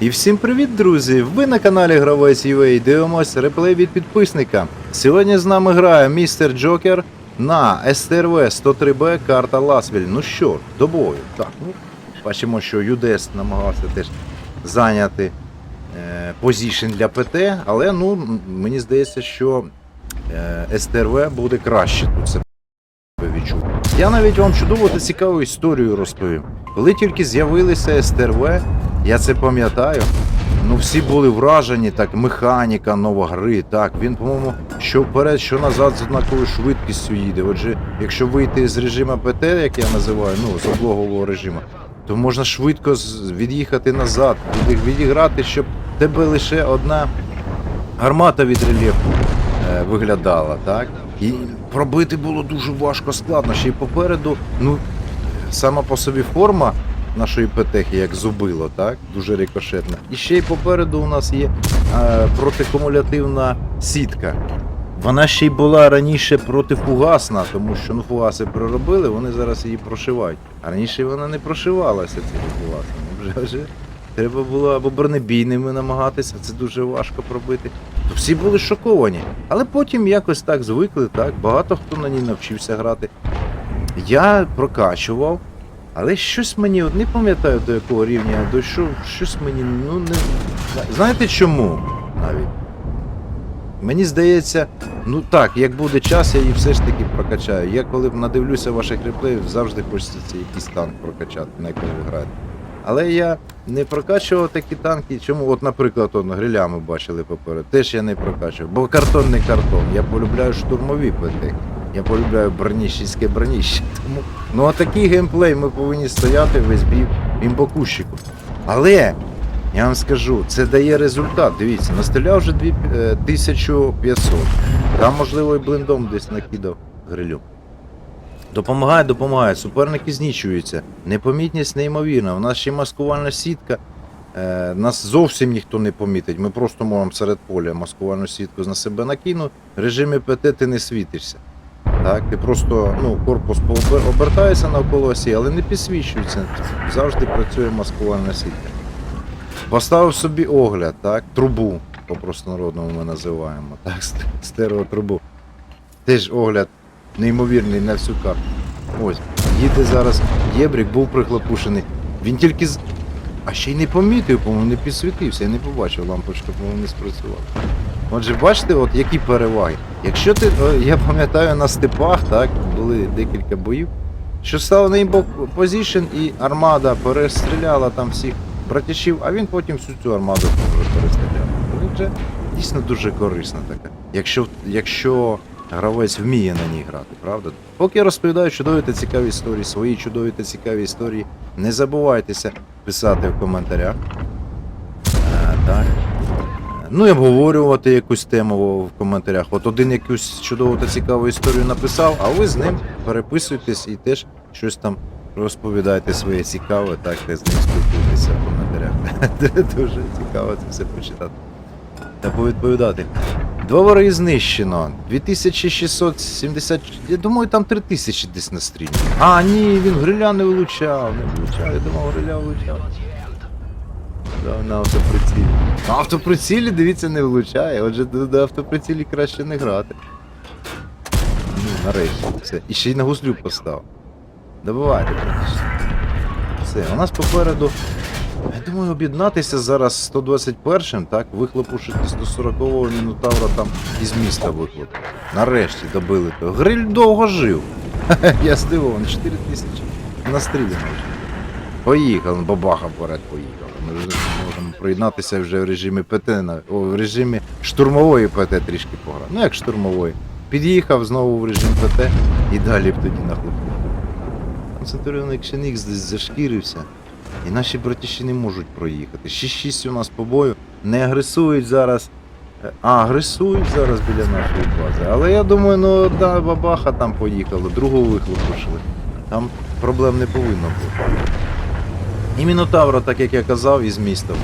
І всім привіт, друзі! Ви на каналі Гравець UA дивимось реплей від підписника. Сьогодні з нами грає містер Джокер на СТРВ 103Б карта Ласвіль. Ну що, до бою. Так, ну, бачимо, що ЮДЕС намагався теж зайняти е, позішн для ПТ, але ну, мені здається, що е, СТРВ буде краще тут себе відчув. Я навіть вам чудову та цікаву історію розповім. Коли тільки з'явилися СТРВ, я це пам'ятаю. Ну, всі були вражені, так, механіка нова гри. Так, він, по-моєму, що вперед, що назад з однаковою швидкістю їде. Отже, якщо вийти з режиму ПТ, як я називаю, ну, з облогового режиму, то можна швидко від'їхати назад, відіграти, щоб тебе лише одна гармата від рельєфу е, виглядала, так? І пробити було дуже важко складно. Ще й попереду, ну, сама по собі форма нашої петехи, як зубило, так? Дуже рикошетна. І ще й попереду у нас є е, протикумулятивна сітка. Вона ще й була раніше протифугасна, тому що ну, фугаси проробили, вони зараз її прошивають. А раніше вона не прошивалася цими фугасами. Вже вже треба було або бронебійними намагатися, це дуже важко пробити. То всі були шоковані. Але потім якось так звикли, так, багато хто на ній навчився грати. Я прокачував, але щось мені, от не пам'ятаю до якого рівня я дійшов, щось мені, ну не. Знаєте чому навіть? Мені здається, ну так, як буде час, я її все ж таки прокачаю. Я коли надивлюся ваших реплеїв, завжди хочеться якийсь танк прокачати, на якому ви граєте. Але я не прокачував такі танки. Чому? От, наприклад, он, гриля ми бачили попереду. Теж я не прокачував. Бо картон не картон. Я полюбляю штурмові ПТ. Я полюбляю броніщицьке броніще. Тому ну а такий геймплей ми повинні стояти весь бій в. Але я вам скажу, це дає результат. Дивіться, настріляв вже е, 1500. Там, можливо, і блиндом десь накидав грилю. Допомагає, допомагає. Суперники знічуються. Непомітність неймовірна. У нас ще маскувальна сітка. Е, нас зовсім ніхто не помітить. Ми просто можемо серед поля маскувальну сітку на себе накинути. В режимі ПТ ти не світишся. Так, ти просто ну, корпус обертається навколо осі, але не підсвічується. Завжди працює маскувальна сітка. Поставив собі огляд, так, трубу, по простонародному ми називаємо, так, стереотрубу. Теж огляд неймовірний на всю карту. Ось, їде зараз єбрік, був прихлопушений. Він тільки з. А ще й не помітив, по-моєму, не підсвітився, я не побачив, лампочка, по-моєму, не спрацювала. Отже, бачите, от які переваги. Якщо ти, о, я пам'ятаю, на степах, так, були декілька боїв, що став на імбок позішн і армада перестріляла там всіх братішів, а він потім всю цю армаду вже перестріляв. Вже дійсно дуже корисна така. Якщо, якщо гравець вміє на ній грати, правда? Поки я розповідаю чудові та цікаві історії, свої чудові та цікаві історії, не забувайтеся писати в коментарях. А, так. Ну і обговорювати якусь тему в коментарях. От один якусь чудову та цікаву історію написав, а ви з ним переписуйтесь і теж щось там розповідайте своє цікаве, так і з ним спілкуйтеся в коментарях. Дуже цікаво це все почитати. Та повідповідати. Два вороги знищено. 2670. Я думаю, там 3000 десь на стрімі. А, ні, він гриля не влучав, не влучав. Я думав, гриля влучав. На автоприцілі. На автоприцілі, дивіться, не влучає. Отже, до, автоприцілі краще не грати. Ну, нарешті. Все. І ще й на гуслю постав. Добивайте. Все, у нас попереду. Я думаю, об'єднатися зараз 121-м, так, вихлопушити 140-го мінотавра там із міста виклопу. Нарешті добили то. Гриль довго жив. Я здивований, 4 тисячі настріляно вже. Поїхали, бабаха вперед поїхали. Ми вже можемо приєднатися вже в режимі ПТ, о, в режимі штурмової ПТ трішки пограти. Ну як штурмової. Під'їхав знову в режим ПТ і далі б тоді нахлопив. Там Центуріон Ікшенікс десь зашкірився. І наші братіші не можуть проїхати. 6-6 у нас по бою. Не агресують зараз. Е, А, агресують зараз біля нашої бази. Але я думаю, ну одна бабаха там поїхала, другу вихлопушили. Там проблем не повинно бути. І Мінотавра, так як я казав, із міста.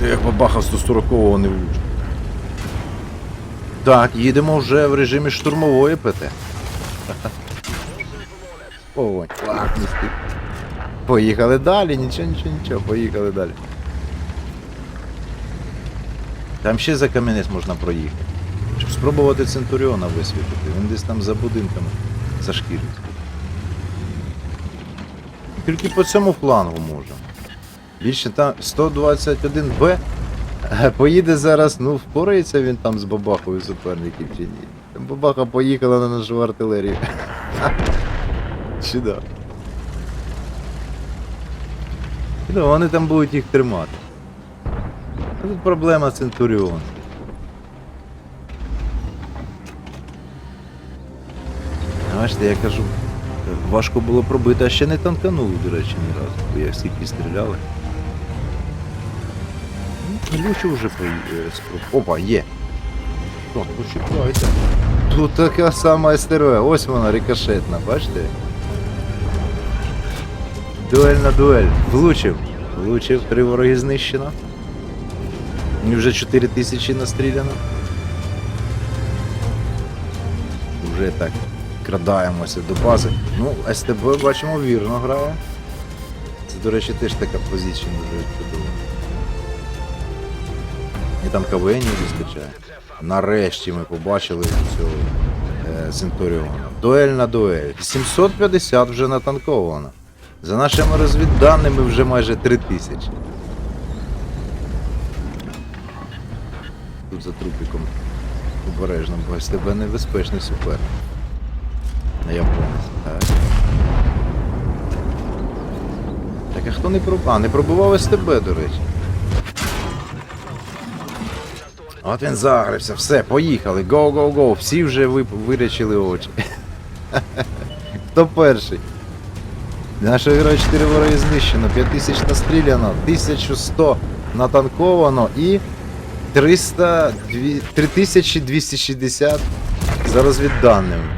Ти як бабаха 140-го не влучив. Так, їдемо вже в режимі штурмової ПТ. Ой, так. Поїхали далі, нічого, нічого, нічого, поїхали далі. Там ще за камінець можна проїхати. Щоб спробувати Центуріона висвітити. Він десь там за будинками зашкірить. Тільки по цьому флангу може. Більше там 121Б. е, Поїде зараз, ну впорається він там з бабахою суперників чи ні. Бабаха поїхала на нашу артилерію. Да? Ну, вони там будуть їх тримати. А тут проблема Центуріон. Бачите, я кажу, важко було пробити, а ще не танканули, до речі, ні разу, бо я скільки стріляли. Ну, Лучше вже поїде. Опа, є. Тут така сама СТРВ, ось вона рикошетна, бачите? Дуель на дуель. Влучив. Влучив, три вороги знищено. І вже 4 тисячі настріляно. Вже так крадаємося до бази. Ну, СТБ бачимо вірно грає. Це, до речі, теж така позиція дуже чудова. І там КВНів вистачає. Нарешті ми побачили цього е, Центуріона. Дуель на дуель. 750 вже натанковано. За нашими розвідданими вже майже 3000. Тут за трупіком обережно, бо тебе небезпечний супер. На японець, так. Так а хто не пробував? А, не пробував СТБ, до речі. От він загрився, все, поїхали, go. Всі вже вирячили очі. Хто перший? Нашого героя 4 вороги знищено, 5000 настріляно, 1100 натанковано і 300, 3260 за розвідданими.